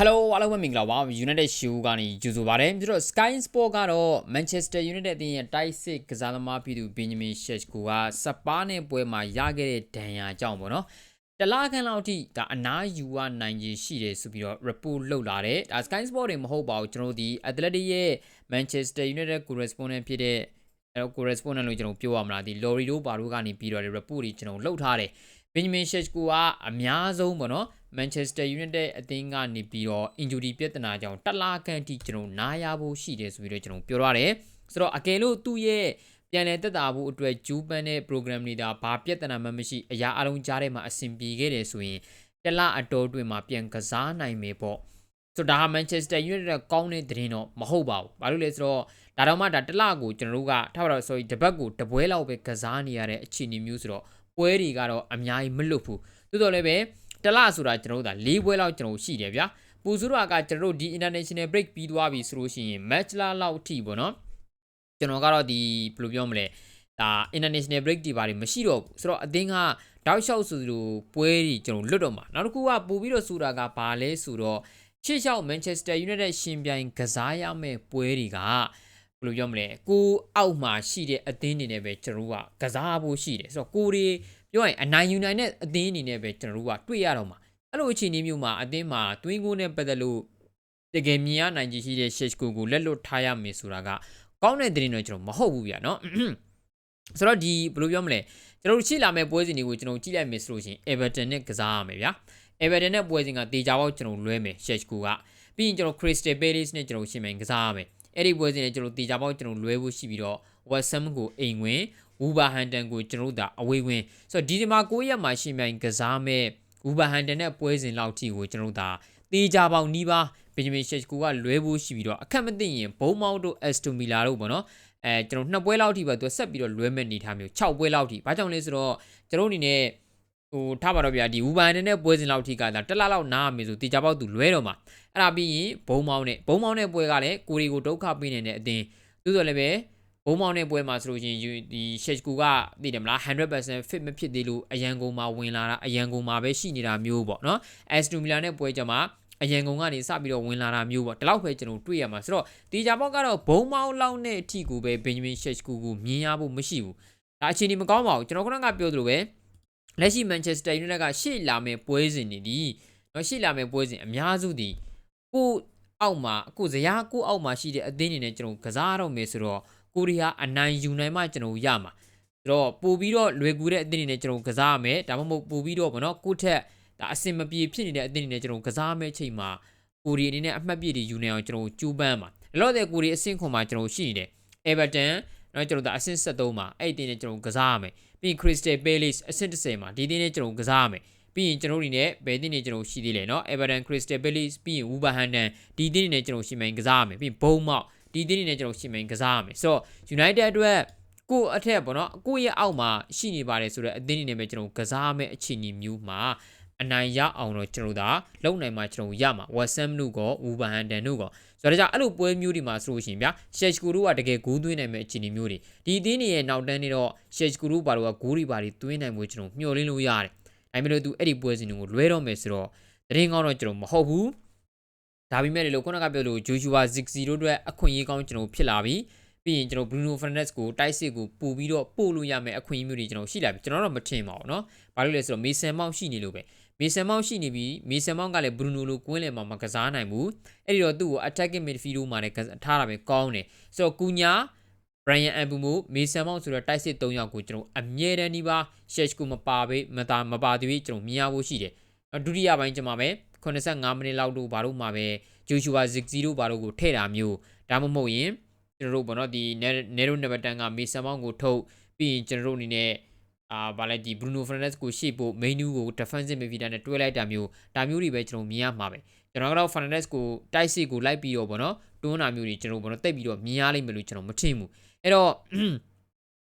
Hello အားလုံးပဲမင်္ဂလာပါ United Show ကနေကြိုဆိုပါရစေပြီးတော့ Sky Sport ကတော့ Manchester United အသင်းရဲ့တိုက်စစ်ကစားသမားပြည်သူ Benjamin Sesko ကစပါးနဲ့ပွဲမှာရခဲ့တဲ့ဒဏ်ရာကြောင့်ပေါ့နော်တလားခန်းလောက်ထိဒါအနားယူဝနိုင်ကြီးရှိတယ်ဆိုပြီးတော့ report လုပ်လာတယ်ဒါ Sky Sport တွေမဟုတ်ပါဘူးကျွန်တော်တို့ဒီ Athletic ရဲ့ Manchester United correspondent ဖြစ်တဲ့အဲ correspondent လို့ကျွန်တော်ပြောရမလားဒီ Lorry တို့ဘာတို့ကနေပြီးတော့ report တွေကျွန်တော်လှုပ်ထားတယ် Benjamin Sesko ကအများဆုံးပေါ့နော် Manchester United အသင်းကနေပြီးတော့ injury ပြဿနာကြောင့်တလားခန့်ထိကျွန်တော်နားရဖို့ရှိတယ်ဆိုပြီးတော့ကျွန်တော်ပြောရတယ်ဆိုတော့အကယ်လို့သူ့ရဲ့ပြန်လည်တက်တာဖို့အတွက်ဂျူးပန်တဲ့ program တွေဒါဘာပြဿနာမှမရှိအရာအလုံးကြားထဲမှာအဆင်ပြေခဲ့တယ်ဆိုရင်တလားအတော်တွင်မှာပြန်ကစားနိုင်မယ်ပေါ့ဆိုတော့ဒါဟာ Manchester United ကောင်းတဲ့သတင်းတော့မဟုတ်ပါဘူးဘာလို့လဲဆိုတော့ဒါတော့မှဒါတလားကိုကျွန်တော်တို့ကထားပါတော့ sorry တပတ်ကိုတပွဲလောက်ပဲကစားနေရတဲ့အခြေအနေမျိုးဆိုတော့ပွဲတွေကတော့အများကြီးမလွတ်ဘူးသို့တော်လည်းပဲ တလဆိုတာကျွန်တော်တို့ဒါ၄ပွဲလောက်ကျွန်တော်ရှိတယ်ဗျာပူစုရကကျွန်တော်တို့ဒီ international break ပြီးသွားပြီဆိုလို့ရှိရင် match လာလောက်အထိပေါ့နော်ကျွန်တော်ကတော့ဒီဘယ်လိုပြောမလဲဒါ international break ဒီပါတယ်မရှိတော့ဘူးဆိုတော့အသင်းကတောက်လျှောက်ဆိုလိုပွဲတွေကျွန်တော်လွတ်တော့မှာနောက်တစ်ခုကပို့ပြီးတော့ဆိုတာကဘာလဲဆိုတော့ရှေ့လျှောက် Manchester United ရှင်ပြိုင်ကစားရမယ့်ပွဲတွေကဘယ်လိုပြောမလဲကိုအောက်မှာရှိတဲ့အသင်းတွေနဲ့ပဲကျွန်တော်တို့ကကစားဖို့ရှိတယ်ဆိုတော့ကိုတွေ ပြောရင်အနိုင်ယူနိုင်တဲ့အသင်းအနေနဲ့ပဲကျွန်တော်တို့ကတွေ့ရတော့မှာအဲ့လိုအခြေအနေမျိုးမှာအသင်းမှာတွင်းကိုနဲ့ပတ်သက်လို့တကယ်မြင်ရနိုင်ကြီးရှိတဲ့ Sheshko ကိုလက်လွတ်ထားရမယ်ဆိုတာကကောင်းတဲ့သတင်းတော့ကျွန်တော်မဟုတ်ဘူးဗျာနော်ဆိုတော့ဒီဘယ်လိုပြောမလဲကျွန်တော်တို့ရှိလာမယ့်ပွဲစဉ်တွေကိုကျွန်တော်ကြည့်လိုက်မယ်ဆိုလို့ရှိရင် Everton နဲ့ကစားရမယ်ဗျာ Everton နဲ့ပွဲစဉ်ကတေချာပေါက်ကျွန်တော်လွဲမယ် Sheshko ကပြီးရင်ကျွန်တော် Crystal Palace နဲ့ကျွန်တော်ရှင်းမယ်ကစားရမယ်အဲ့ဒီပွဲစဉ်နဲ့ကျွန်တော်တေချာပေါက်ကျွန်တော်လွဲဖို့ရှိပြီးတော့ West Ham ကိုအိမ်ဝင်ဝူဘာဟန်တန်ကိုကျွန်တော်တို့ဒါအဝေးဝင်ဆိုတော့ဒီဒီမှာ9ရက်မှာရှင်မြိုင်ကစားမဲ့ဝူဘာဟန်တန်နဲ့ပွဲစဉ်လောက်ထိကိုကျွန်တော်တို့ဒါတေးကြပေါင်းနီးပါဘင်ဂျမင်ရှက်ကိုကလွဲဖို့ရှိပြီးတော့အခက်မသိရင်ဘုံမောက်တို့အက်စတိုမီလာတို့ပေါ့နော်အဲကျွန်တော်နှစ်ပွဲလောက်ထိပဲသူဆက်ပြီးတော့လွဲမဲ့နေထားမျိုး6ပွဲလောက်ထိဘာကြောင့်လဲဆိုတော့ကျွန်တော်အနေနဲ့ဟိုထားပါတော့ဗျာဒီဝူဘန်နဲ့ပွဲစဉ်လောက်ထိကဒါတက်လာလောက်နားမယ်ဆိုတေချာပေါက်သူလွဲတော့မှာအဲ့ဒါပြီးရင်ဘုံမောင်းနဲ့ဘုံမောင်းတဲ့ပွဲကလည်းကိုရီကိုဒုက္ခပေးနေတဲ့အတင်းသို့တော်လည်းပဲ ဘုံမောင်းတဲ့ပွဲမှာဆိုလို့ရှိရင်ဒီ Sheshko ကသိတယ်မလား100% fit မဖြစ်သေးလို့အရန်ကုန်မှာဝင်လာတာအရန်ကုန်မှာပဲရှိနေတာမျိုးပေါ့နော် Aston Villa နဲ့ပွဲကြမှာအရန်ကုန်ကနေစပြီးတော့ဝင်လာတာမျိုးပေါ့ဒီလောက်ပဲကျွန်တော်တွေ့ရမှာဆိုတော့ဒီကြပေါက်ကတော့ဘုံမောင်းလောက်နဲ့အထီကိုပဲ Benjamin Sheshko ကိုမြင်ရဖို့မရှိဘူးဒါအခြေအနေမကောင်းပါဘူးကျွန်တော်ခုနကပြောသလိုပဲလက်ရှိ Manchester United ကရှေ့လာမယ့်ပွဲစဉ်တွေဒီနော်ရှေ့လာမယ့်ပွဲစဉ်အများစုဒီကိုအောက်မှာအခုဇရာကိုအောက်မှာရှိတဲ့အသင်းတွေနဲ့ကျွန်တော်ကစားရတော့မယ်ဆိုတော့ ကိုရီးယားအနိုင်ယူနိုင်မှကျွန်တော်ရမှာဆိုတော့ပို့ပြီးတော့လွယ်ကူတဲ့အသင်းတွေနဲ့ကျွန်တော်ကစားရမယ်ဒါမှမဟုတ်ပို့ပြီးတော့ဗောနော်ကိုထက်ဒါအစင်မပြေဖြစ်နေတဲ့အသင်းတွေနဲ့ကျွန်တော်ကစားမယ့်အချိန်မှာကိုရီအနေနဲ့အမှတ်ပြည့်တွေယူနေအောင်ကျွန်တော်ကြိုးပမ်းပါလောတဲ့ကိုရီအဆင့်ခွန်မှာကျွန်တော်ရှိနေတယ် Everton နော်ကျွန်တော်ဒါအဆင့်73မှာအဲ့ဒီနဲ့ကျွန်တော်ကစားရမယ်ပြီး Crystal Palace အဆင့်30မှာဒီတင်းနဲ့ကျွန်တော်ကစားရမယ်ပြီးရင်ကျွန်တော်ဒီနဲ့ဘယ်တင်းနေကျွန်တော်ရှိသေးလဲเนาะ Everton Crystal Palace ပြီးရင် Wolverhampton ဒီတင်းနေကျွန်တော်ရှိမှန်ကစားရမယ်ပြီးရင် Bournemouth ဒီတင်းနေကျွန်တော်ရှိမှန်ကစားရမယ်ဆိုတော့ United အတွက်ကိုအထက်ပေါ့နော်ကိုရဲ့အောက်မှာရှိနေပါတယ်ဆိုတော့အသင်းအနေနဲ့ပဲကျွန်တော်ကစားမယ်အခြေအနေမျိုးမှာအနိုင်ရအောင်တော့ကျွန်တော်ဒါလုံနိုင်မှာကျွန်တော်ရမှာ West Ham တို့က Wolverhampton တို့ကဆိုတော့ဒါကြောင့်အဲ့လိုပွဲမျိုးတွေမှာဆိုလို့ရှိရင်ဗျာ Sheshko တို့ကတကယ်ဂိုးသွင်းနိုင်မယ့်အခြေအနေမျိုးတွေဒီအသင်းတွေရဲ့နောက်တန်းနေတော့ Sheshko တို့ဘာလို့ကဂိုးတွေပါတွေသွင်းနိုင်မှုကျွန်တော်မျှော်လင့်လို့ရတယ်ဒါပေမဲ့လို့သူအဲ့ဒီပွဲစဉ်တွေကိုလွဲတော့မယ်ဆိုတော့တရင်ကောင်းတော့ကျွန်တော်မဟုတ်ဘူး ဒါပေမဲ့လို့ခုနကပြောလို့ Joshua Zirkzee တို့အတွက်အခွင့်အရေးကောင်းကျွန်တော်ဖြစ်လာပြီပြီးရင်ကျွန်တော် Bruno Fernandes ကိုတိုက်စစ်ကိုပို့ပြီးတော့ပို့လို့ရမယ်အခွင့်အရေးမျိုးတွေကျွန်တော်ရှိလာပြီကျွန်တော်တော့မထင်ပါဘူးเนาะဘာလို့လဲဆိုတော့ Mason Mount ရှိနေလို့ပဲ Mason Mount ရှိနေပြီ Mason Mount ကလည်း Bruno လိုကွင်းလယ်မှာမကစားနိုင်ဘူးအဲ့ဒီတော့သူ့ကို attacking midfield မှာလည်းထားတာပဲကောင်းတယ်ဆိုတော့ကူညာ Brian Ambumo Mason Mount ဆိုတော့တိုက်စစ်၃ယောက်ကိုကျွန်တော်အမြဲတမ်းဒီပါ Sheshko မပါပဲမတာမပါသေးဘူးကျွန်တော်မြင်ရဖို့ရှိတယ်ဒုတိယပိုင်းကျမှပဲ 85မိနစ်လောက်တို့ဘာလို့မှပဲ Joshua Zirkzee တို့ဘာလို့ကိုထည့်တာမျိုးဒါမှမဟုတ်ရင်ကျွန်တော်တို့ဘောနော်ဒီနေရိုနံပါတ်10က Mason Mount ကိုထုတ်ပြီးရင်ကျွန်တော်တို့အနေနဲ့အာဗာလဲဒီ Bruno Fernandes ကိုရှေ့ဖို့ menu ကို defensive midfielder နဲ့တွဲလိုက်တာမျိုးဒါမျိုးတွေပဲကျွန်တော်မြင်ရမှာပဲကျွန်တော်ကတော့ Fernandes ကိုတိုက်စစ်ကိုလိုက်ပြီးတော့ဗောနော်တွန်းတာမျိုးတွေကျွန်တော်ဗောနော်တိတ်ပြီးတော့မြင်ရလိမ့်မယ်လို့ကျွန်တော်မထင်ဘူးအဲ့တော့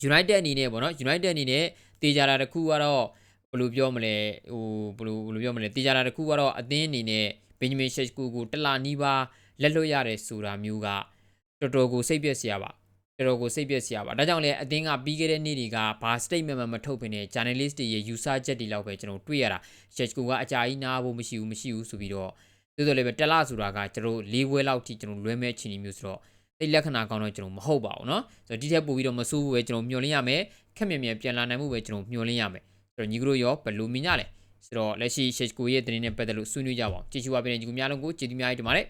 United အနေနဲ့ဗောနော် United အနေနဲ့တေချာတာတစ်ခုကတော့ ဘယ်လိုပြောမလဲဟိုဘယ်လိုဘယ်လိုပြောမလဲတေချာတာတစ်ခုကတော့အသင်းအနေနဲ့ Benjamin Sesko ကိုတလာနီးပါလက်လွတ်ရတယ်ဆိုတာမျိုးကတော်တော်ကိုစိတ်ပြည့်စရာပါတော်တော်ကိုစိတ်ပြည့်စရာပါဒါကြောင့်လည်းအသင်းကပြီးခဲ့တဲ့နေ့တွေကဘာ statement မှမထုတ်ဘဲနဲ့ journalist တွေရဲ့ user ချက်တွေလောက်ပဲကျွန်တော်တွေ့ရတာ Sesko ကအကြာကြီးနားဖို့မရှိဘူးမရှိဘူးဆိုပြီးတော့ ဆိုတော့လည်းပဲတက်လာဆိုတာကကျွန်တော်၄ဘွဲလောက်ထိကျွန်တော်လွဲမဲ့ချီနေမျိုးဆိုတော့အဲ့လက္ခဏာကောင်းတော့ကျွန်တော်မဟုတ်ပါဘူးเนาะဆိုတော့ဒီထက်ပိုပြီးတော့မဆိုးဘူးပဲကျွန်တော်မျှော်လင့်ရမယ်ခက်မြက်မြက်ပြန်လာနိုင်မှုပဲကျွန်တော်မျှော်လင့်ရမယ်ဆို တော့ညီကတို့ရောဘယ်လိုမြင်ကြလဲဆိုတော့လက်ရှိ Sheshko ရဲ့တင်းနဲ့ပတ်သက်လို့ဆွေးနွေးကြပါအောင်ကြည့်ရှုပါပေးတဲ့ညီကများလုံးကိုကျေးဇူးများကြီးတင်ပါတယ်